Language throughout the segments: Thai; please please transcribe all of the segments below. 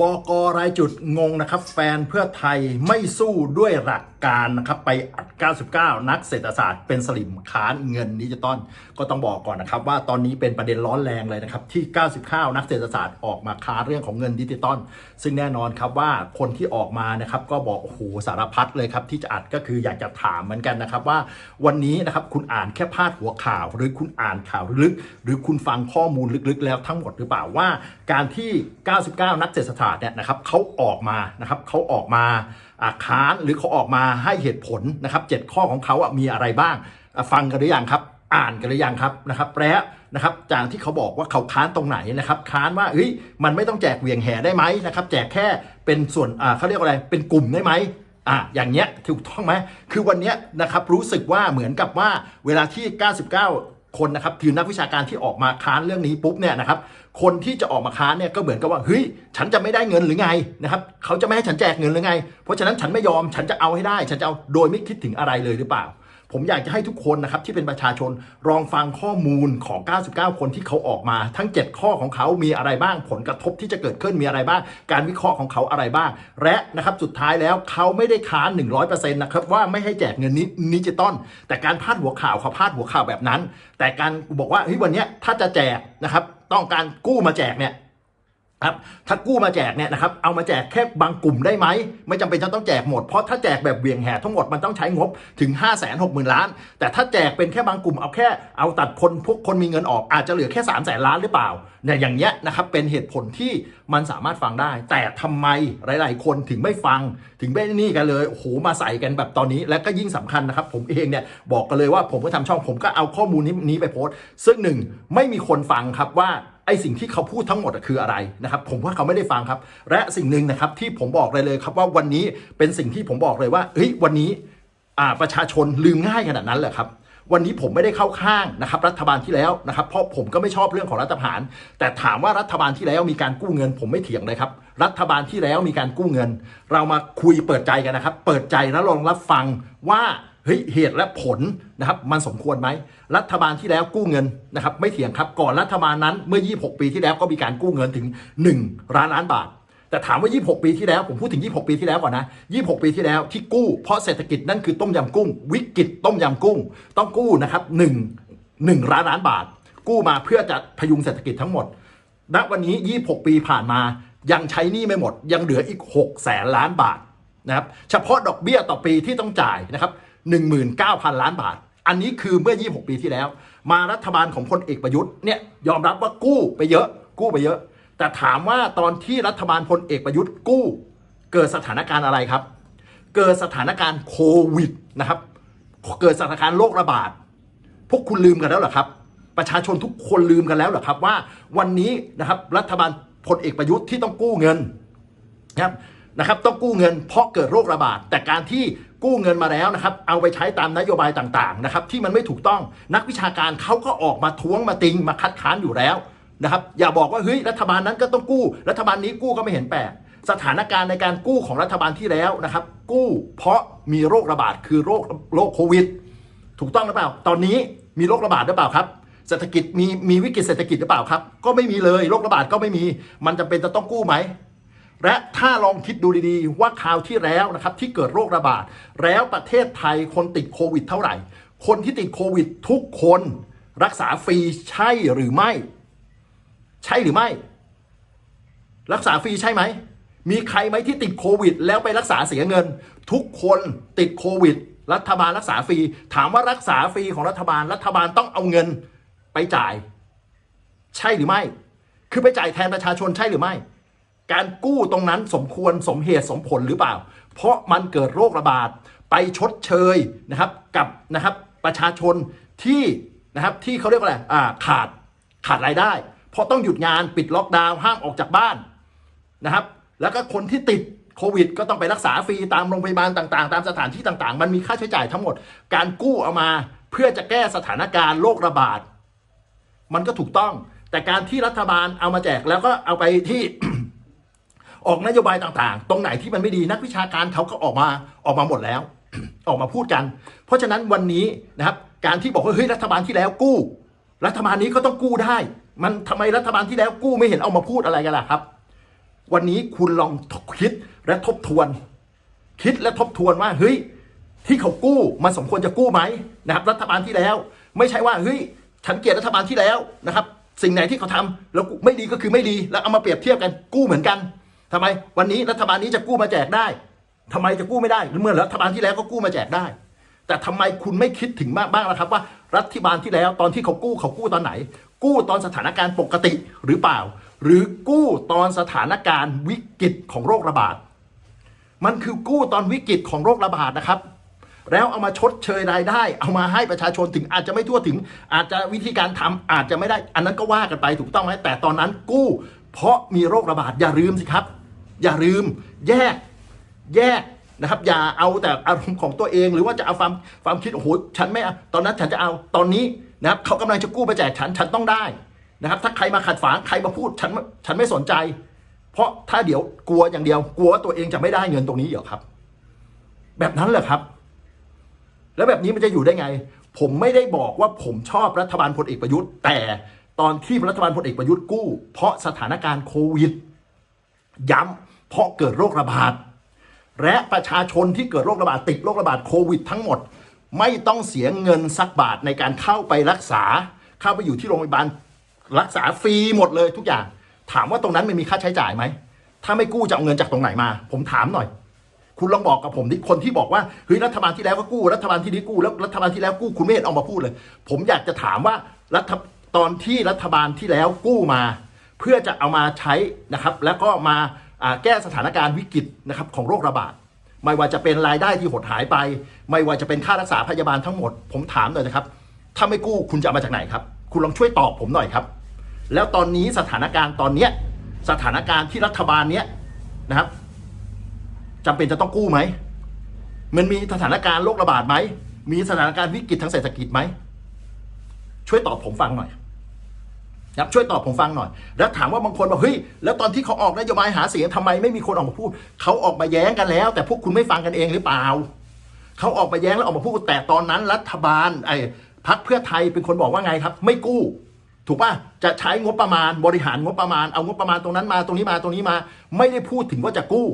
บอกรายจุดงงนะครับ แฟนเพื่อไทยไม่สู้ด้วยหลัก การนะครับไปอัด 99 นักเศรษฐศาสตร์เป็นสลิมค้านเงินดิจิตอลก็ต้องบอกก่อนนะครับ ว่าตอนนี้เป็นประเด็นร้อนแรงเลยนะครับที่ 99 นักเศรษฐศาสตร์ออกมาค้านเรื่องของเงินดิจิตอลซึ่งแน่นอนครับว่าคนที่ออกมานะครับก็บอกโอ้โหสารพัดเลยครับที่จะอัดก็คืออยากจะถามเหมือนกันนะครับว่าวันนี้นะครับคุณอ่านแค่พาดหัวข่าว หรือคุณอ่านข่าวลึก หรือคุณฟังข้อมูลลึกๆ แล้วทั้งหมดหรือเปล่าว่า การที่ 99 นักเศรษฐศาสตร์เนี่ยนะครับเขาออกมานะครับเขาออกมาอ่าค้านหรือเขาออกมาให้เหตุผลนะครับเจ็ดข้อของเขาอะมีอะไรบ้าง ฟังกันหรือยังครับ อ่านกันหรือยังครับนะครับแล้วนะครับจากที่เขาบอกว่าเขาค้านตรงไหนนะครับ ค้านว่าเฮ้ยมันไม่ต้องแจกเวียงแห่ได้ไหมนะครับแจกแค่เป็นส่วนอ่าเขาเรียกว่าอะไรเป็นกลุ่มได้ไหมอะอย่างเงี้ยถูกต้องไหมคือวันเนี้ยนะครับรู้สึกว่าเหมือนกับว่าเวลาที่ 99 คนนะครับคือนักวิชาการที่ออกมาค้านเรื่องนี้ปุ๊บเนี่ยนะครับคนที่จะออกมาค้านเนี่ยก็เหมือนกับว่าเฮ้ยฉันจะไม่ได้เงินหรือไงนะครับเขาจะไม่ให้ฉันแจกเงินหรือไง เพราะฉะนั้นฉันไม่ยอมฉันจะเอาให้ได้ ฉันจะเอาโดยไม่คิดถึงอะไรเลยหรือเปล่า ผมอยากจะให้ทุกคนนะครับที่เป็นประชาชนลองฟังข้อมูลของ 99 คนที่เขาออกมา ทั้ง 7 ข้อของเขามีอะไรบ้าง ผลกระทบที่จะเกิดขึ้นมีอะไรบ้าง การวิเคราะห์ของเขาอะไรบ้าง และนะครับสุดท้ายแล้วเขาไม่ได้ค้าน 100%นะครับว่าไม่ให้แจกเงินนิดิจิตอลแต่การพาดหัวข่าวเขาพาดหัวข่าวแบบนั้น แต่การบอกว่าเฮ้ยวันนี้ถ้าจะแจกนะครับต้องการกู้มาแจกเนี่ย ครับถ้ากู้มาแจกเนี่ยนะครับเอามาแจกแค่บางกลุ่มได้ไหมไม่จำเป็นจะต้องแจกหมดเพราะถ้าแจกแบบเบี่ยงแห่ทั้งหมดมันต้องใช้งบถึง 5 6 0 0 0 0 ล้าน แต่ถ้าแจกเป็นแค่บางกลุ่มเอาแค่เอาตัดคนพวกคนมีเงินออกอาจจะเหลือแค่ 3 0 0แสนล้านหรือเปล่าเนี่ยอย่างเงี้ยนะครับเป็นเหตุผลที่มันสามารถฟังได้ แต่ทำไมหลาย ๆ คนถึงไม่ฟังถึงไม่นี่กันเลยโอ้โหมาใส่กันแบบตอนนี้และก็ยิ่งสำคัญนะครับ ผมเองเนี่ยบอกกันเลยว่าผมก็ทำช่องผมก็เอาข้อมูลนี้นี้ไปโพสต์ซึ่งหนึ่งไม่มีคนฟังครับว่า ไอสิ่งที่เขาพูดทั้งหมดคืออะไรนะครับ ผมว่าเขาไม่ได้ฟังครับ และสิ่งหนึ่งนะครับที่ผมบอกเลยเลยครับว่าวันนี้เป็นสิ่งที่ผมบอกเลยว่าเฮ้ยวันนี้ประชาชนลืมง่ายขนาดนั้นเหรอครับวันนี้ผมไม่ได้เข้าข้างนะครับรัฐบาลที่แล้วนะครับเพราะผมก็ไม่ชอบเรื่องของรัฐประหาร แต่ถามว่ารัฐบาลที่แล้วมีการกู้เงิน ผมไม่เถียงเลยครับ รัฐบาลที่แล้วมีการกู้เงิน เรามาคุยเปิดใจกันนะครับ เปิดใจแล้วลองรับฟังว่า เฮ้ยเหตุและผลนะครับมันสมควรไหมรัฐบาลที่แล้วกู้เงินนะครับไม่เถียงครับก่อนรัฐบาลนั้นเมื่อ 26 ปีที่แล้วก็มีการกู้เงินถึง 1 ล้านล้านบาท แต่ถามว่า 26 ปีที่แล้วผมพูดถึง 26 ปีที่แล้วก่อนนะ 26 ปีที่แล้วที่กู้เพราะเศรษฐกิจนั่นคือต้มยำกุ้ง วิกฤตต้มยำกุ้ง ต้องกู้นะครับ1 1ล้านล้านบาท กู้มาเพื่อจะพยุงเศรษฐกิจทั้งหมดณวันนี้ 26 ปีผ่านมายังใช้หนี้ไม่หมดยังเหลืออีก6แสนล้านบาทนะครับเฉพาะดอกเบี้ยต่อปีที่ต้องจ่ายนะครับ 19,000 ล้านบาท อันนี้คือเมื่อ 26 ปีที่แล้ว มารัฐบาลของพลเอกประยุทธ์เนี่ยยอมรับว่ากู้ไปเยอะ กู้ไปเยอะ แต่ถามว่าตอนที่รัฐบาลพลเอกประยุทธ์กู้ เกิดสถานการณ์อะไรครับ เกิดสถานการณ์โควิดนะครับ เกิดสถานการณ์โรคระบาด พวกคุณลืมกันแล้วเหรอครับ ประชาชนทุกคนลืมกันแล้วเหรอครับว่าวันนี้นะครับรัฐบาลพลเอกประยุทธ์ที่ต้องกู้เงินนะครับ นะครับต้องกู้เงินเพราะเกิดโรคระบาด แต่การที่กู้เงินมาแล้วนะครับเอาไปใช้ตามนโยบายต่างๆนะครับที่มันไม่ถูกต้องนักวิชาการเขาก็ออกมาท้วงมาติงมาคัดค้านอยู่แล้วนะครับอย่าบอกว่าเฮ้ยรัฐบาลนั้นก็ต้องกู้ รัฐบาลนี้กู้ก็ไม่เห็นแปลกสถานการณ์ในการกู้ของรัฐบาลที่แล้วนะครับ กู้เพราะมีโรคระบาดคือโรคโรคโควิด ถูกต้องหรือเปล่า ตอนนี้มีโรคระบาดหรือเปล่าครับเศรษฐกิจมีมีวิกฤตเศรษฐกิจหรือเปล่าครับ ก็ไม่มีเลยโรคระบาดก็ไม่มี มันจำเป็นจะต้องกู้ไหม และถ้าลองคิดดูดีๆ ว่าคราวที่แล้วนะครับที่เกิดโรคระบาด แล้วประเทศไทยคนติดโควิดเท่าไหร่ คนที่ติดโควิดทุกคนรักษาฟรีใช่หรือไม่ ใช่หรือไม่ รักษาฟรีใช่ไหม มีใครไหมที่ติดโควิด แล้วไปรักษาเสียเงิน ทุกคนติดโควิด รัฐบาลรักษาฟรี ถามว่ารักษาฟรีของรัฐบาลรัฐบาลต้องเอาเงินไปจ่าย ใช่หรือไม่ คือไปจ่ายแทนประชาชนใช่หรือไม่ การกู้ตรงนั้นสมควรสมเหตุสมผลหรือเปล่า เพราะมันเกิดโรคระบาดไปชดเชยนะครับกับนะครับประชาชนที่นะครับที่เขาเรียกว่าอะไรอ่าขาดขาดรายได้ เพราะต้องหยุดงานปิดล็อกดาวน์ห้ามออกจากบ้านนะครับแล้วก็คนที่ติดโควิด ก็ต้องไปรักษาฟรีตามโรงพยาบาลต่างๆ ตามสถานที่ต่างๆ มันมีค่าใช้จ่ายทั้งหมด การกู้เอามาเพื่อจะแก้สถานการณ์โรคระบาด มันก็ถูกต้อง แต่การที่รัฐบาลเอามาแจกแล้วก็เอาไปที่ ออกนโยบายต่างๆ ตรงไหนที่มันไม่ดีนักวิชาการเขาก็ออกมาออกมาหมดแล้ว ออกมาพูดกัน เพราะฉะนั้นวันนี้นะครับการที่บอกว่าเฮ้ยรัฐบาลที่แล้วกู้ รัฐบาลนี้ก็ต้องกู้ได้ มันทำไมรัฐบาลที่แล้วกู้ไม่เห็นเอามาพูดอะไรกันล่ะครับ วันนี้คุณลองคิดและทบทวน คิดและทบทวนว่าเฮ้ยที่เขากู้มันสมควรจะกู้ไหมนะครับรัฐบาลที่แล้ว ไม่ใช่ว่าเฮ้ยฉันเกลียดรัฐบาลที่แล้วนะครับ สิ่งไหนที่เขาทำแล้วไม่ดีก็คือไม่ดีแล้วเอามาเปรียบเทียบกันกู้เหมือนกัน ทำไมวันนี้รัฐบาลนี้จะกู้มาแจกได้ทำไมจะกู้ไม่ได้เมื่อรัฐบาลที่แล้วก็กู้มาแจกได้ แต่ทำไมคุณไม่คิดถึงมากบ้างล่ะครับว่ารัฐบาลที่แล้วตอนที่เขากู้เขากู้ตอนไหน กู้ตอนสถานการณ์ปกติหรือเปล่า หรือกู้ตอนสถานการณ์วิกฤตของโรคระบาด มันคือกู้ตอนวิกฤตของโรคระบาดนะครับแล้วเอามาชดเชยรายได้ เอามาให้ประชาชนถึงอาจจะไม่ทั่วถึง อาจจะวิธีการทำอาจจะไม่ได้ อันนั้นก็ว่ากันไปถูกต้องไหมแต่ตอนนั้นกู้ เพราะมีโรคระบาดอย่าลืมสิครับ อย่าลืมแยกแยกนะครับ อย่าเอาแต่อารมณ์ของตัวเอง หรือว่าจะเอาความความคิดโอ้โหฉันไม่เอาตอนนั้นฉันจะเอาตอนนี้นะครับเขากำลังจะกู้ไปแจกฉันฉันต้องได้นะครับ ถ้าใครมาขัดฝางใครมาพูดฉันฉันไม่สนใจ เพราะถ้าเดี๋ยวกลัวอย่างเดียว กลัวตัวเองจะไม่ได้เงินตรงนี้เหรอครับ แบบนั้นเหรอครับ แล้วแบบนี้มันจะอยู่ได้ไง ผมไม่ได้บอกว่าผมชอบรัฐบาลพลเอกประยุทธ์ แต่ตอนที่รัฐบาลพลเอกประยุทธ์กู้ เพราะสถานการณ์โควิด ย้ำเพราะเกิดโรคระบาดและประชาชนที่เกิดโรคระบาดติดโรคระบาดโควิดทั้งหมด ไม่ต้องเสียเงินสักบาทในการเข้าไปรักษา เข้าไปอยู่ที่โรงพยาบาลรักษาฟรีหมดเลยทุกอย่าง ถามว่าตรงนั้นมันมีค่าใช้จ่ายไหมถ้าไม่กู้จะเอาเงินจากตรงไหนมา ผมถามหน่อย คุณลองบอกกับผมดิคนที่บอกว่าเฮ้ยรัฐบาลที่แล้วก็กู้รัฐบาลที่นี้กู้แล้วรัฐบาลที่แล้วกู้คุณไม่เห็นออกมาพูดเลย ผมอยากจะถามว่ารัฐตอนที่รัฐบาลที่แล้วกู้มา เพื่อจะเอามาใช้นะครับแล้วก็มาแก้สถานการณ์วิกฤตนะครับของโรคระบาดไม่ว่าจะเป็นรายได้ที่หดหายไป ไม่ว่าจะเป็นค่ารักษาพยาบาลทั้งหมด ผมถามหน่อยนะครับ ถ้าไม่กู้คุณจะเอามาจากไหนครับ คุณลองช่วยตอบผมหน่อยครับ แล้วตอนนี้สถานการณ์ตอนเนี้ยสถานการณ์ที่รัฐบาลเนี้ยนะครับจำเป็นจะต้องกู้ไหมมันมีสถานการณ์โรคระบาดไหมมีสถานการณ์วิกฤตทางเศรษฐกิจไหมช่วยตอบผมฟังหน่อย ครับช่วยตอบผมฟังหน่อย แล้วถามว่าบางคนบอกเฮ้ยแล้วตอนที่เขาออกนโยบายหาเสียงทำไมไม่มีคนออกมาพูดเขาออกมาแย้งกันแล้ว แต่พวกคุณไม่ฟังกันเองหรือเปล่าเขาออกมาแย้งแล้วออกมาพูดแต่ตอนนั้นรัฐบาลไอ้พักเพื่อไทยเป็นคนบอกว่าไงครับ ไม่กู้ ถูกป่ะจะใช้งบประมาณบริหารงบประมาณเอางบประมาณตรงนั้นมาตรงนี้มาตรงนี้มา ไม่ได้พูดถึงว่าจะกู้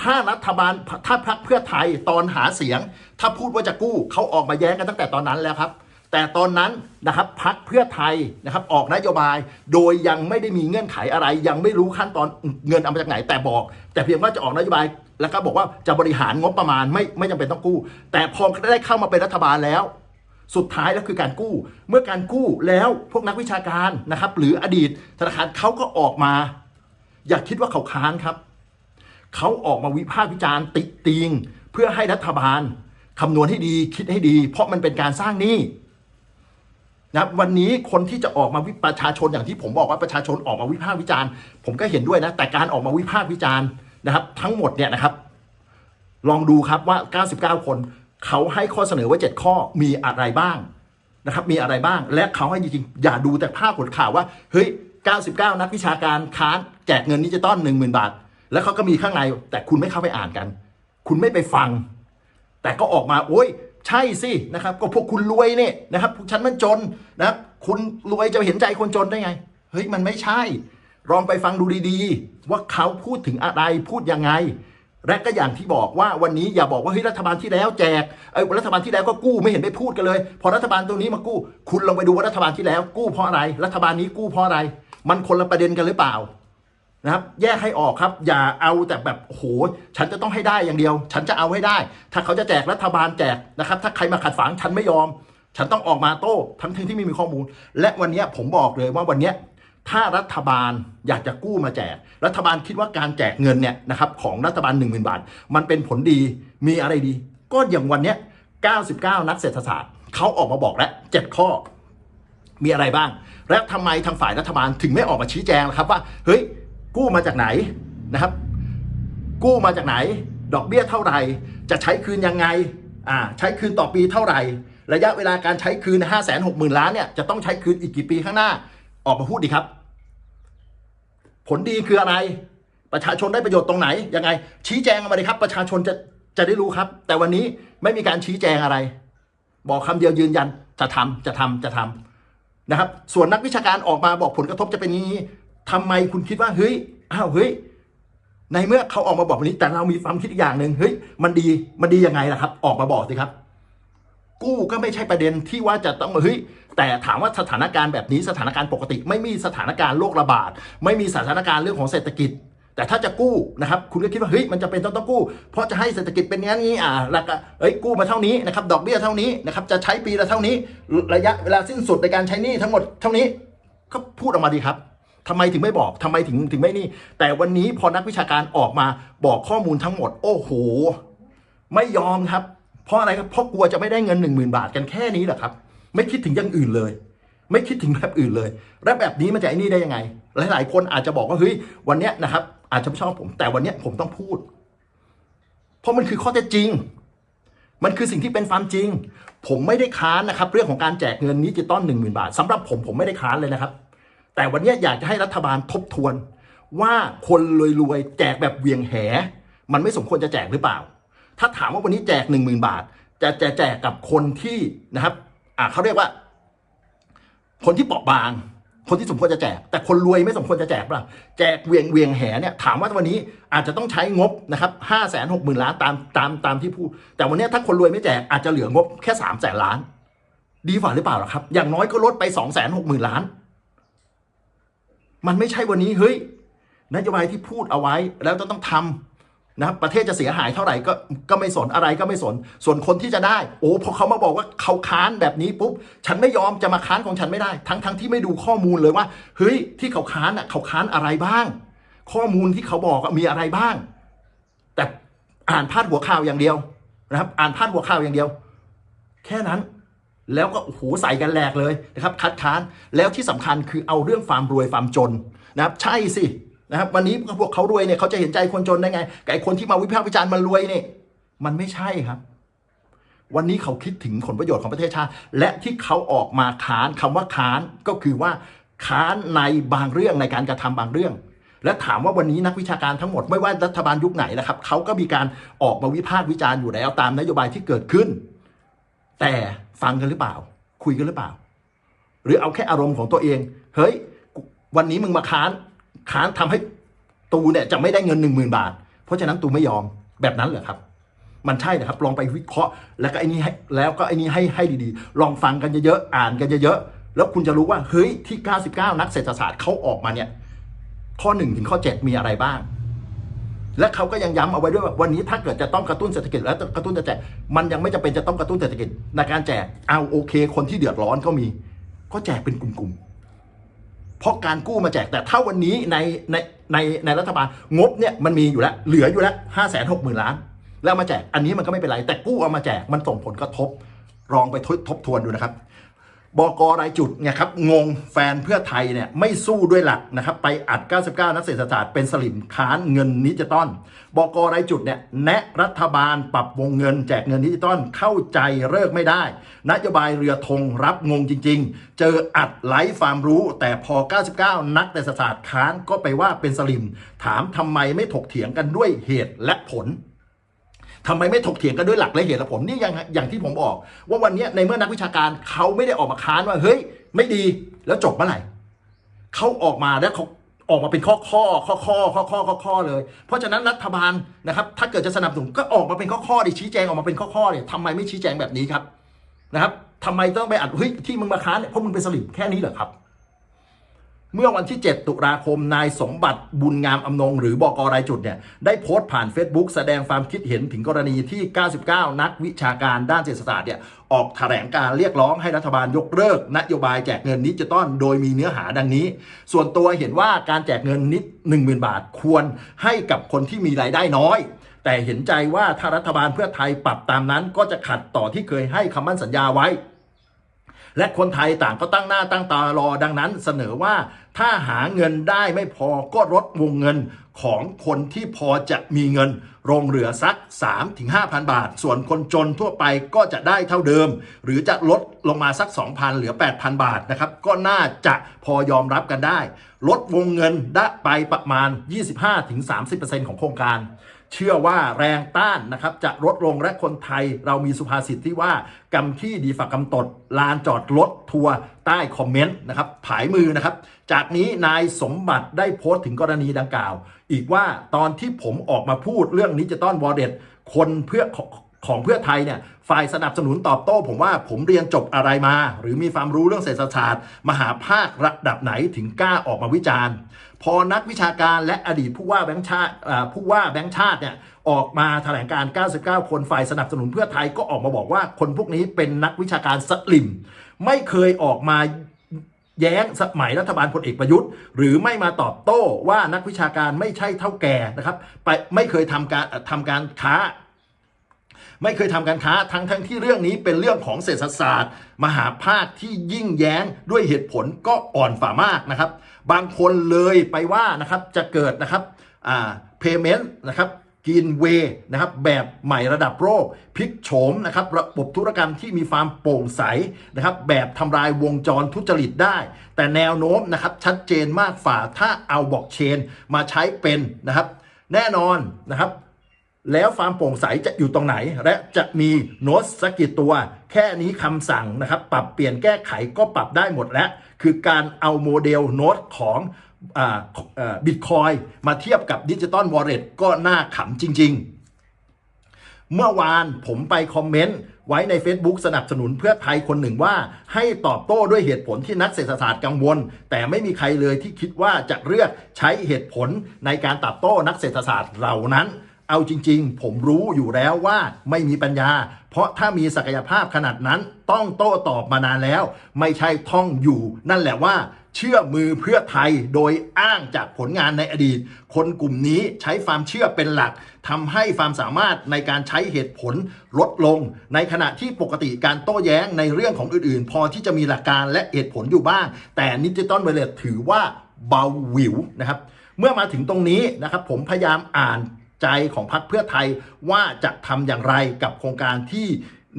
ถ้ารัฐบาลถ้าพรรคเพื่อไทยตอนหาเสียง ถ้าพูดว่าจะกู้เขาออกมาแย้งกันตั้งแต่ตอนนั้นแล้วครับ แต่ตอนนั้นนะครับพรรคเพื่อไทยนะครับออกนโยบาย โดยยังไม่ได้มีเงื่อนไขอะไร ยังไม่รู้ขั้นตอนเงินเอามาจากไหนแต่บอก แต่เพียงว่าจะออกนโยบาย แล้วก็บอกว่าจะบริหารงบประมาณไม่ไม่จำเป็นต้องกู้ แต่พอได้เข้ามาเป็นรัฐบาลแล้ว สุดท้ายแล้วคือการกู้ เมื่อการกู้แล้วพวกนักวิชาการนะครับ หรืออดีตธนาคารเขาก็ออกมา อย่าคิดว่าเขาค้านครับเขาออกมาวิพากษ์วิจารณ์ติติงเพื่อให้รัฐบาลคำนวณให้ดีคิดให้ดี เพราะมันเป็นการสร้างหนี้ นะครับวันนี้คนที่จะออกมาวิประชาชนอย่างที่ผมบอกว่าประชาชนออกมาวิพากษ์วิจารณ์ผมก็เห็นด้วยนะ แต่การออกมาวิพากษ์วิจารณ์นะครับ ทั้งหมดเนี่ยนะครับ ลองดูครับว่า 99 คนเขาให้ข้อเสนอไว้7ข้อมีอะไรบ้างนะครับ มีอะไรบ้าง และเขาให้จริงๆอย่าดูแต่ภาพผลข่าวว่าเฮ้ย 99 นักวิชาการค้านแจกเงินดิจิตอล10,000 บาท แล้วเขาก็มีข้างในแต่คุณไม่เข้าไปอ่านกัน คุณไม่ไปฟัง แต่ก็ออกมาโอ้ย ใช่สินะครับ ก็พวกคุณรวยเนี่ยนะครับพวกฉันมันจนนะครับคุณรวยจะเห็นใจคนจนได้ไง เฮ้ยมันไม่ใช่ ลองไปฟังดูดีๆ ว่าเขาพูดถึงอะไรพูดยังไงและก็อย่างที่บอกว่าวันนี้อย่าบอกว่าเฮ้ยรัฐบาลที่แล้วแจกเอ้รัฐบาลที่แล้วก็กู้ไม่เห็นไปพูดกันเลย พอรัฐบาลตรงนี้มากู้ คุณลองไปดูว่ารัฐบาลที่แล้ว กู้เพราะอะไร รัฐบาลนี้กู้เพราะอะไร มันคนละประเด็นกันหรือเปล่า นะครับ แยกให้ออกครับ อย่าเอาแต่แบบโหฉันจะต้องให้ได้อย่างเดียว ฉันจะเอาให้ได้ ถ้าเขาจะแจกรัฐบาลแจกนะครับ ถ้าใครมาขัดฝังฉันไม่ยอม ฉันต้องออกมาโต้ทั้งที่ที่ไม่มีข้อมูล และวันนี้ผมบอกเลยว่าวันนี้ถ้ารัฐบาลอยากจะกู้มาแจก รัฐบาลคิดว่าการแจกเงินเนี่ยนะครับของรัฐบาล 1 0,000 บาท มันเป็นผลดีมีอะไรดี ก็อย่างวันเนี้ย99 นักเศรษฐศาสตร์เขาออกมาบอกแล้ว7ข้อ มีอะไรบ้าง และทำไมทางฝ่ายรัฐบาลถึงไม่ออกมาชี้แจงล่ะครับว่า เฮ้ย กู้มาจากไหนนะครับ กู้มาจากไหน ดอกเบี้ยเท่าไหร่ จะใช้คืนยังไงอ่าใช้คืนต่อปีเท่าไหร่ ระยะเวลาการใช้คืน 5 6 0 0 0 0 ล้านเนี่ยจะต้องใช้คืนอีกกี่ปีข้างหน้าออกมาพูดดีครับ ผลดีคืออะไร ประชาชนได้ประโยชน์ตรงไหนยังไง ชี้แจงมาเลยครับ ประชาชนจะจะได้รู้ครับ แต่วันนี้ไม่มีการชี้แจงอะไร บอกคำเดียวยืนยันจะทำจะทำจะทำนะครับ ส่วนนักวิชาการออกมาบอกผลกระทบจะเป็นย่างนี้ ทำไมคุณคิดว่าเฮ้ยอ้าวเฮ้ยในเมื่อเขาออกมาบอกแบบนี้ แต่เรามีความคิดอีกอย่างหนึ่งเฮ้ยมันดีมันดียังไงล่ะครับ ออกมาบอกสิครับ กู้ก็ไม่ใช่ประเด็นที่ว่าจะต้องเฮ้ยแต่ถามว่าสถานการณ์แบบนี้สถานการณ์ปกติ ไม่มีสถานการณ์โรคระบาด ไม่มีสถานการณ์เรื่องของเศรษฐกิจ แต่ถ้าจะกู้นะครับ คุณก็คิดว่าเฮ้ยมันจะเป็นต้องต้องกู้ เพราะจะให้เศรษฐกิจเป็นงั้นงี้อ่าแล้วก็เอ้ยกู้มาเท่านี้นะครับ ดอกเบี้ยเท่านี้นะครับ จะใช้ปีละเท่านี้ ระยะเวลาสิ้นสุดในการใช้หนี้ทั้งหมดเท่านี้ ก็พูดออกมาดีครับ ทำไมถึงไม่บอกทำไมถึงถึงไม่นี่ แต่วันนี้พอนักวิชาการออกมาบอกข้อมูลทั้งหมด โอ้โห ไม่ยอมครับ เพราะอะไรครับเพราะกลัวจะไม่ได้เงิน 1 0,000 บาทกันแค่นี้แหละครับ ไม่คิดถึงอย่างอื่นเลย ไม่คิดถึงแบบอื่นเลย แล้วแบบนี้มันจะไอ้นี่ได้ยังไง หลาย ๆ คนอาจจะบอกว่าเฮ้ยวันเนี้ยนะครับ อาจจะไม่ชอบผม แต่วันเนี้ยผมต้องพูด เพราะมันคือข้อเท็จจริง มันคือสิ่งที่เป็นความจริง ผมไม่ได้ค้านนะครับ เรื่องของการแจกเงินดิจิตอลหนึ่งหมื่นบาทสำหรับผมผมไม่ได้ค้านเลยนะครับ แต่วันนี้อยากจะให้รัฐบาลทบทวน ว่าคนรวยๆแจกแบบเวียงแห มันไม่สมควรจะแจกหรือเปล่า ถ้าถามว่าวันนี้แจกหนึ่งหมื่นบาท จะจะแจกกับคนที่นะครับอ่าเขาเรียกว่า คนที่เปราะบาง คนที่สมควรจะแจก แต่คนรวยไม่สมควรจะแจกเปล่าแจกเวียงเวียงแหเนี่ยถามว่าวันนี้อาจจะต้องใช้งบนะครับห้าแสนหกหมื่นล้านตามตามตามที่พูดแต่วันนี้ถ้าคนรวยไม่แจกอาจจะเหลืองบแค่สามแสนล้าน ดีฝ่าหรือเปล่าล่ะครับ อย่างน้อยก็ลดไปสองแสนหกหมื่นล้าน มันไม่ใช่วันนี้เฮ้ยนโยบายที่พูดเอาไว้แล้วจะต้องทำนะครับประเทศจะเสียหายเท่าไหร่ก็ก็ไม่สนอะไรก็ไม่สน ส่วนคนที่จะได้ โอ้พอเขามาบอกว่าเขาค้านแบบนี้ปุ๊บฉันไม่ยอมจะมาค้านของฉันไม่ได้ ทั้งทั้งที่ไม่ดูข้อมูลเลยว่าเฮ้ยที่เขาค้านอะเขาค้านอะไรบ้าง ข้อมูลที่เขาบอกมีอะไรบ้าง แต่อ่านพาดหัวข่าวอย่างเดียวนะครับ อ่านพาดหัวข่าวอย่างเดียว แค่นั้น แล้วก็โอ้โหใส่กันแหลกเลยนะครับคัดค้านแล้วที่สำคัญคือเอาเรื่องความรวยความจนนะครับใช่สินะครับวันนี้พวกเขารวยเนี่ยเขาจะเห็นใจคนจนได้ไงไอ้คนที่มาวิพากษ์วิจารณ์มันรวยเนี่ยมันไม่ใช่ครับวันนี้เขาคิดถึงผลประโยชน์ของประเทศชาติ และที่เขาออกมาค้านคำว่าค้านก็คือว่าค้านในบางเรื่องในการกระทำบางเรื่อง และถามว่าวันนี้นักวิชาการทั้งหมดไม่ว่ารัฐบาลยุคไหนนะครับเขาก็มีการออกมาวิพากษ์วิจารณ์อยู่แล้วตามนโยบายที่เกิดขึ้น แต่ฟังกันหรือเปล่า คุยกันหรือเปล่า หรือเอาแค่อารมณ์ของตัวเอง เฮ้ย วันนี้มึงมาค้านค้านทำให้ตูเนี่ยจะไม่ได้เงินหนึ่งหมื่นบาท เพราะฉะนั้นตูไม่ยอมแบบนั้นเหรอครับ มันใช่นะครับ ลองไปวิเคราะห์ แล้วก็ไอ้นี่ให้แล้วก็ไอ้นี่ให้ให้ดีๆ ลองฟังกันเยอะๆอ่านกันเยอะๆแล้วคุณจะรู้ว่าเฮ้ยที่ 99 นักเศรษฐศาสตร์เขาออกมาเนี่ยข้อ1ถึงข้อ 7 มีอะไรบ้าง และเขาก็ยังย้ำเอาไว้ด้วยว่าวันนี้ถ้าเกิดจะต้องกระตุ้นเศรษฐกิจแล้วกระตุ้นจะแจกมันยังไม่จำเป็นจะต้องกระตุ้นเศรษฐกิจในการแจกเอาโอเค คนที่เดือดร้อนก็มี ก็แจกเป็นกลุ่มๆเพราะการกู้มาแจกแต่ถ้าวันนี้ในในในในรัฐบาลงบเนี่ยมันมีอยู่แล้วเหลืออยู่แล้วห้าแสนหกหมื่นล้าน แล้วมาแจกอันนี้มันก็ไม่เป็นไรแต่กู้เอามาแจกมันส่งผลกระทบลองไปทบทวนดูนะครับ บกรายจุดเนี่ยครับงงแฟนเพื่อไทยเนี่ยไม่สู้ด้วยหลักนะครับไปอัด 99 นักเศรษฐศาสตร์เป็นสลิมค้านเงินดิจิตอลบกรายจุดเนี่ยแนะรัฐบาลปรับวงเงินแจกเงินดิจิตอลเข้าใจเลิกไม่ได้ นโยบายเรือธงรับงงจริง ๆ เจออัดไลฟ์ความรู้ แต่พอ 99 นักเศรษฐศาสตร์ค้านก็ไปว่าเป็นสลิม ถามทำไมไม่ถกเถียงกันด้วยเหตุและผล ทำไมไม่ถกเถียงกันด้วยหลักและเหตุและผลนี่อย่างอย่างที่ผมบอก ว่าวันนี้ในเมื่อนักวิชาการเขาไม่ได้ออกมาค้านว่าเฮ้ย ไม่ดีแล้วจบเมื่อไหร่เขาออกมาแล้วเขาออกมาเป็นข้อข้อข้อข้อข้อข้อข้อข้อเลย เพราะฉะนั้นรัฐบาลนะครับ ถ้าเกิดจะสนับสนุนก็ออกมาเป็นข้อข้อดิชี้แจงออกมาเป็นข้อข้อเนี่ยทำไมไม่ชี้แจงแบบนี้ครับนะครับทำไมต้องไปอัดเฮ้ยที่มึงมาค้านเนี่ยเพราะมึงเป็นสลิมแค่นี้เหรอครับ เมื่อวันที่ 7 ตุลาคม นายสมบัติบุญงามอำนง หรือบอกรายจุดเนี่ย ได้โพสต์ผ่าน Facebook แสดงความคิดเห็นถึงกรณีที่ 99 นักวิชาการด้านเศรษฐศาสตร์เนี่ย ออกแถลงการเรียกร้องให้รัฐบาลยกเลิก นโยบายแจกเงินดิจิตอลโดยมีเนื้อหาดังนี้ ส่วนตัวเห็นว่าการแจกเงินนิด10,000 บาทควรให้กับคนที่มีรายได้น้อยแต่เห็นใจว่าถ้ารัฐบาลเพื่อไทยปรับตามนั้นก็จะขัดต่อที่เคยให้คำมั่นสัญญาไว้ และคนไทยต่างก็ตั้งหน้าตั้งตารอดังนั้นเสนอว่าถ้าหาเงินได้ไม่พอก็ลดวงเงินของคนที่พอจะมีเงินลงเหลือสัก 3-5,000 บาท ส่วนคนจนทั่วไปก็จะได้เท่าเดิม หรือจะลดลงมาสัก 2,000 เหลือ 8,000 บาทนะครับก็น่าจะพอยอมรับกันได้ ลดวงเงินได้ไปประมาณ 25-30%ของโครงการ เชื่อว่าแรงต้านนะครับจะลดลงและคนไทยเรามีสุภาษิตที่ว่ากำที่ดีฝากกำตด ลานจอดรถทัวร์ใต้คอมเมนต์นะครับผายมือนะครับ จากนี้นายสมบัติได้โพสต์ถึงกรณีดังกล่าว อีกว่าตอนที่ผมออกมาพูดเรื่องนิจิตอลวอเล็ตคนเพื่อขของเพื่อไทยเนี่ยฝ่ายสนับสนุนตอบโต้ ผมว่าผมเรียนจบอะไรมา หรือมีความรู้เรื่องเศรษฐศาสตร์ มหาภาคระดับไหนถึงกล้าออกมาวิจารณ์ พอนักวิชาการและอดีตผู้ว่าแบงค์ชาติผู้ว่าแบงค์ชาติเนี่ยออกมาแถลงการ 99 คนฝ่ายสนับสนุนเพื่อไทยก็ออกมาบอกว่าคนพวกนี้เป็นนักวิชาการสลิม ไม่เคยออกมาแย้งสมัยรัฐบาลพลเอกประยุทธ์ หรือไม่มาตอบโต้ว่านักวิชาการไม่ใช่เท่าแก่นะครับ ไปไม่เคยทำการทำการค้า ไม่เคยทำการค้าทั้งทั้งที่เรื่องนี้เป็นเรื่องของเศรษฐศาสตร์ มหาภาคที่ยิ่งแย้งด้วยเหตุผลก็อ่อนฝ่ามากนะครับ บางคนเลยไปว่านะครับจะเกิดนะครับอ่า payment นะครับกินเวนะครับแบบใหม่ระดับโลกพลิกโฉมนะครับระบบธุรกรรมที่มีความโปร่งใสนะครับแบบทำลายวงจรทุจริตได้ แต่แนวโน้มนะครับชัดเจนมากฝ่าถ้าเอาบล็อกเชนมาใช้เป็นนะครับ แน่นอนนะครับ แล้วความโปร่งใสจะอยู่ตรงไหน และจะมีโน้ตสักกี่ตัว แค่นี้คำสั่งนะครับ ปรับเปลี่ยนแก้ไขก็ปรับได้หมดแล้ว คือการเอาโมเดลโน้ตของบิตคอยมาเทียบกับดิจิตอลวอลเล็ตก็น่าขำจริง ๆ เมื่อวานผมไปคอมเมนต์ไว้ใน Facebook สนับสนุนเพื่อไทยคนหนึ่งว่า ให้ตอบโต้ด้วยเหตุผลที่นักเศรษฐศาสตร์กังวล แต่ไม่มีใครเลยที่คิดว่าจะเลือกใช้เหตุผลในการตอบโต้นักเศรษฐศาสตร์เหล่านั้น เอาจริง ๆ ผมรู้อยู่แล้วว่าไม่มีปัญญา เพราะถ้ามีศักยภาพขนาดนั้นต้องโต้ตอบมานานแล้ว ไม่ใช่ท่องอยู่ นั่นแหละว่า เชื่อมือเพื่อไทยโดยอ้างจากผลงานในอดีต คนกลุ่มนี้ใช้ความเชื่อเป็นหลักทำให้ความสามารถในการใช้เหตุผลลดลง ในขณะที่ปกติการโต้แย้งในเรื่องของอื่นๆ พอที่จะมีหลักการและเหตุผลอยู่บ้าง แต่นิจิตอลเวลเลตถือว่าเบาหวิวนะครับเมื่อมาถึงตรงนี้นะครับผมพยายามอ่าน ใจของพรรคเพื่อไทยว่าจะทำอย่างไรกับโครงการที่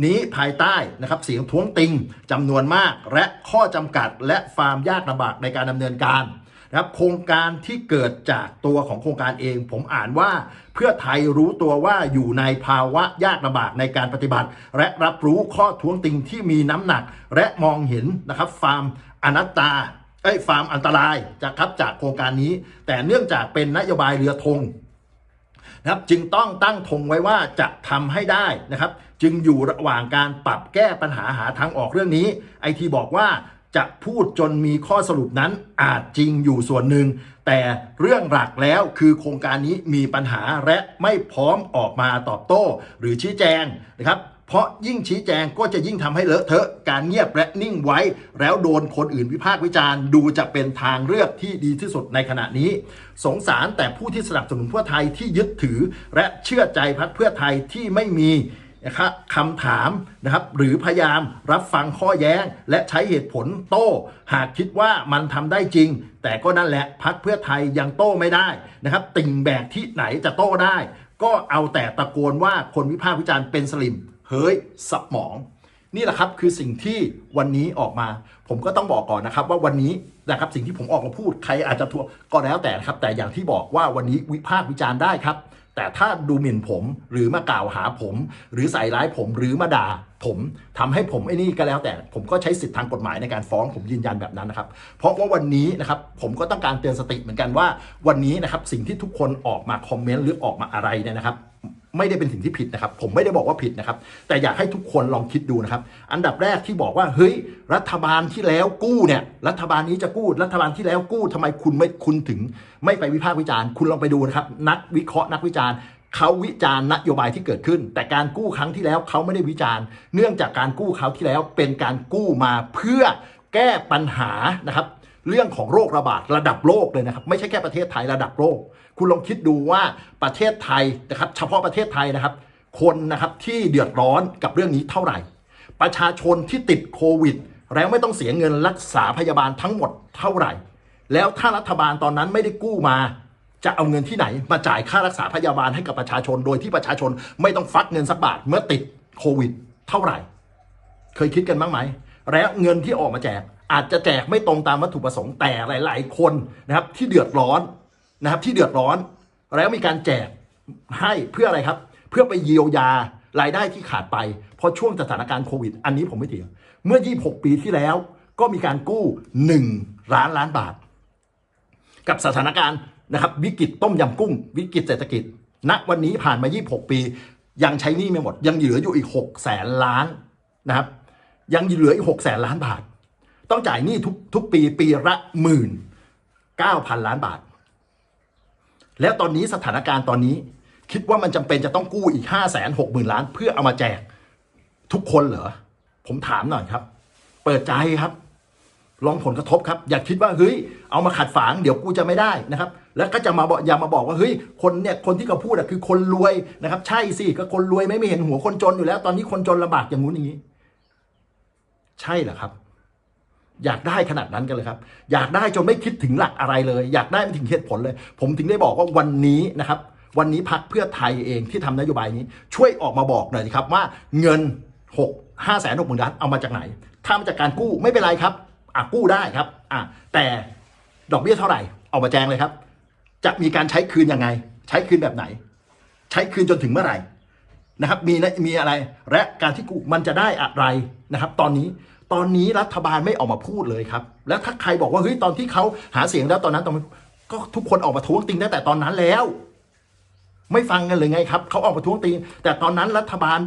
นี้ภายใต้นะครับเสียงท้วงติงจำนวนมาก และข้อจำกัดและความยากลำบากในการดำเนินการนะครับโครงการที่เกิดจากตัวของโครงการเอง ผมอ่านว่าเพื่อไทยรู้ตัวว่าอยู่ในภาวะยากลำบากในการปฏิบัติ และรับรู้ข้อท้วงติงที่มีน้ำหนัก และมองเห็นนะครับความอนัตตาเอ้ยความอันตรายจากครับจากโครงการนี้ แต่เนื่องจากเป็นนโยบายเรือธง นะครับจึงต้องตั้งธงไว้ว่าจะทำให้ได้นะครับ จึงอยู่ระหว่างการปรับแก้ปัญหาหาทางออกเรื่องนี้ ไอทีบอกว่าจะพูดจนมีข้อสรุปนั้นอาจจริงอยู่ส่วนหนึ่ง แต่เรื่องหลักแล้วคือโครงการนี้มีปัญหาและไม่พร้อมออกมาตอบโต้ หรือชี้แจงนะครับ เพราะยิ่งชี้แจงก็จะยิ่งทำให้เลอะเทอะการเงียบและนิ่งไว้ แล้วโดนคนอื่นวิพากษ์วิจารณ์ดูจะเป็นทางเลือกที่ดีที่สุดในขณะนี้ สงสารแต่ผู้ที่สนับสนุนเพื่อไทยที่ยึดถือ และเชื่อใจพักเพื่อไทยที่ไม่มีนะครับคำถามนะครับหรือพยายามรับฟังข้อแย้ง และใช้เหตุผลโต้ หากคิดว่ามันทำได้จริง แต่ก็นั่นแหละพักเพื่อไทยยังโต้ไม่ได้นะครับ ติ่งแบกที่ไหนจะโต้ได้ ก็เอาแต่ตะโกนว่าคนวิพากษ์วิจารณ์เป็นสลิม เฮ้ยสมอง นี่แหละครับคือสิ่งที่วันนี้ออกมา ผมก็ต้องบอกก่อนนะครับ ว่าวันนี้นะครับสิ่งที่ผมออกมาพูดใครอาจจะทัวก็แล้วแต่นะครับ แต่อย่างที่บอกว่าวันนี้วิพากษ์วิจารณ์ได้ครับ แต่ถ้าดูหมิ่นผมหรือมากล่าวหาผม หรือใส่ร้ายผมหรือมาด่าผมทำให้ผมไอ้นี่ก็แล้วแต่ ผมก็ใช้สิทธิทางกฎหมายในการฟ้องผมยืนยันแบบนั้นนะครับ เพราะว่าวันนี้นะครับผมก็ต้องการเตือนสติเหมือนกันว่า วันนี้นะครับสิ่งที่ทุกคนออกมาคอมเมนต์หรือออกมาอะไรเนี่ยนะครับ ไม่ได้เป็นสิ่งที่ผิดนะครับ ผมไม่ได้บอกว่าผิดนะครับ แต่อยากให้ทุกคนลองคิดดูนะครับ อันดับแรกที่บอกว่าเฮ้ยรัฐบาลที่แล้วกู้เนี่ย รัฐบาลนี้จะกู้รัฐบาลที่แล้วกู้ทำไมคุณไม่คุณถึง ไม่ไปวิพากษ์วิจารณ์ คุณลองไปดูนะครับ นักวิเคราะห์นักวิจารณ์เขาวิจารณ์นโยบายที่เกิดขึ้น แต่การกู้ครั้งที่แล้วเขาไม่ได้วิจารณ์ เนื่องจากการกู้คราวที่แล้วเป็นการกู้มาเพื่อแก้ปัญหานะครับ เรื่องของโรคระบาดระดับโลกเลยนะครับ ไม่ใช่แค่ประเทศไทยระดับโลก คุณลองคิดดูว่าประเทศไทยนะครับเฉพาะประเทศไทยนะครับ คนนะครับที่เดือดร้อนกับเรื่องนี้เท่าไหร่ ประชาชนที่ติดโควิด แล้วไม่ต้องเสียเงินรักษาพยาบาลทั้งหมดเท่าไหร่ แล้วถ้ารัฐบาลตอนนั้นไม่ได้กู้มาจะเอาเงินที่ไหนมาจ่ายค่ารักษาพยาบาลให้กับประชาชน โดยที่ประชาชนไม่ต้องฟักเงินสักบาทเมื่อติดโควิด เท่าไหร่ เคยคิดกันบ้างไหม แล้วเงินที่ออกมาแจก อาจจะแจกไม่ตรงตามวัตถุประสงค์แต่หลาย ๆ คนนะครับที่เดือดร้อนนะครับที่เดือดร้อน แล้วมีการแจกให้เพื่ออะไรครับ เพื่อไปเยียวยารายได้ที่ขาดไป เพราะช่วงสถานการณ์โควิด อันนี้ผมไม่เถียงเมื่อ 26 ปีที่แล้วก็มีการกู้ 1 ล้านล้านบาท กับสถานการณ์นะครับ วิกฤตต้มยำกุ้ง วิกฤตเศรษฐกิจณวันนี้ผ่านมา 26 ปี ยังใช้หนี้ไม่หมด ยังเหลืออยู่อีก6แสนล้านนะครับ ยังเหลืออีก6แสนล้านบาท ต้องจ่ายหนี้ทุกทุกปีปีละหมื่นเก้าพันล้านบาท แล้วตอนนี้สถานการณ์ตอนนี้ คิดว่ามันจำเป็นจะต้องกู้อีกห้าแสนหกหมื่นล้าน เพื่อเอามาแจก ทุกคนเหรอ ผมถามหน่อยครับ เปิดใจครับ ลองผลกระทบครับ อย่าคิดว่าเฮ้ยเอามาขัดฝางเดี๋ยวกูจะไม่ได้นะครับ แล้วก็จะมาบอกอย่ามาบอกว่าเฮ้ยคนเนี่ยคนที่เขาพูดอะคือคนรวยนะครับ ใช่สิก็คนรวยไม่ไม่เห็นหัวคนจนอยู่แล้ว ตอนนี้คนจนลำบากอย่างงู้นอย่างนี้ ใช่เหรอครับ อยากได้ขนาดนั้นกันเลยครับ อยากได้จนไม่คิดถึงหลักอะไรเลย อยากได้ไม่ถึงเหตุผลเลย ผมถึงได้บอกว่าวันนี้นะครับวันนี้พักเพื่อไทยเองที่ทำนโยบายนี้ ช่วยออกมาบอกหน่อยสิครับว่าเงิน6 5แสนหกหมื่นล้านเอามาจากไหน ถ้ามาจากการกู้ไม่เป็นไรครับอะกู้ได้ครับอะแต่ดอกเบี้ยเท่าไหร่เอามาแจ้งเลยครับ จะมีการใช้คืนยังไง ใช้คืนแบบไหน ใช้คืนจนถึงเมื่อไหร่นะครับ มีนะมีอะไรและการที่กู้มันจะได้อะไรนะครับ ตอนนี้ ตอนนี้รัฐบาลไม่ออกมาพูดเลยครับ แล้วถ้าใครบอกว่าเฮ้ยตอนที่เขาหาเสียงแล้วตอนนั้นตอนก็ทุกคนออกมาท้วงติงได้แต่ตอนนั้นแล้ว ไม่ฟังกันเลยไงครับเขาออกมาท้วงติง แต่ตอนนั้นรัฐบาล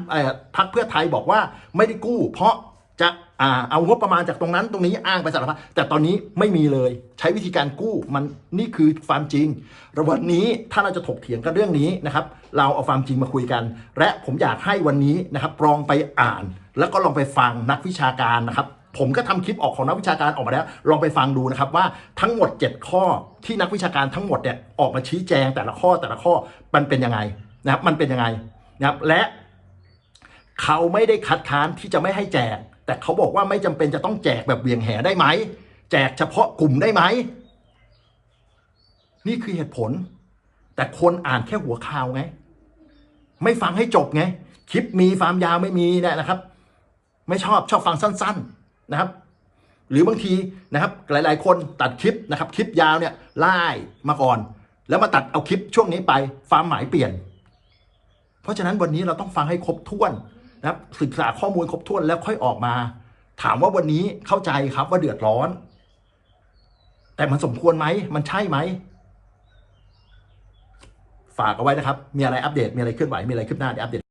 พรรคเพื่อไทยบอกว่าไม่ได้กู้ เพราะจะ อ่าเอางบประมาณจากตรงนั้นตรงนี้อ้างไปสารพัดแต่ตอนนี้ไม่มีเลยใช้วิธีการกู้มันนี่คือความจริงแล้ววันนี้ถ้าเราจะถกเถียงกันเรื่องนี้นะครับ เราเอาความจริงมาคุยกัน และผมอยากให้วันนี้นะครับลองไปอ่าน แล้วก็ลองไปฟังนักวิชาการนะครับ ผมก็ทำคลิปออกของนักวิชาการออกมาแล้ว ลองไปฟังดูนะครับว่าทั้งหมด 7 ข้อที่นักวิชาการทั้งหมดเนี่ยออกมาชี้แจงแต่ละข้อแต่ละข้อมันเป็นยังไงนะครับมันเป็นยังไงนะครับและเขาไม่ได้คัดค้านที่จะไม่ให้แจก แต่เขาบอกว่าไม่จำเป็นจะต้องแจกแบบเบี่ยงแหได้ไหม แจกเฉพาะกลุ่มได้ไหม นี่คือเหตุผล แต่คนอ่านแค่หัวข่าวไง ไม่ฟังให้จบไง คลิปมีฟาร์มยาวไม่มีเนี่ยนะครับ ไม่ชอบชอบฟังสั้น ๆนะครับ หรือบางทีนะครับหลาย ๆ คนตัดคลิปนะครับ คลิปยาวเนี่ยไล่มาก่อน แล้วมาตัดเอาคลิปช่วงนี้ไปฟาร์มหมายเปลี่ยน เพราะฉะนั้นวันนี้เราต้องฟังให้ครบถ้วน นะครับศึกษาข้อมูลครบถ้วนแล้วค่อยออกมา ถามว่าวันนี้เข้าใจครับว่าเดือดร้อน แต่มันสมควรไหม มันใช่ไหม ฝากเอาไว้นะครับ มีอะไรอัปเดต มีอะไรเคลื่อนไหว มีอะไรคืบหน้าเดี๋ยวอัปเดต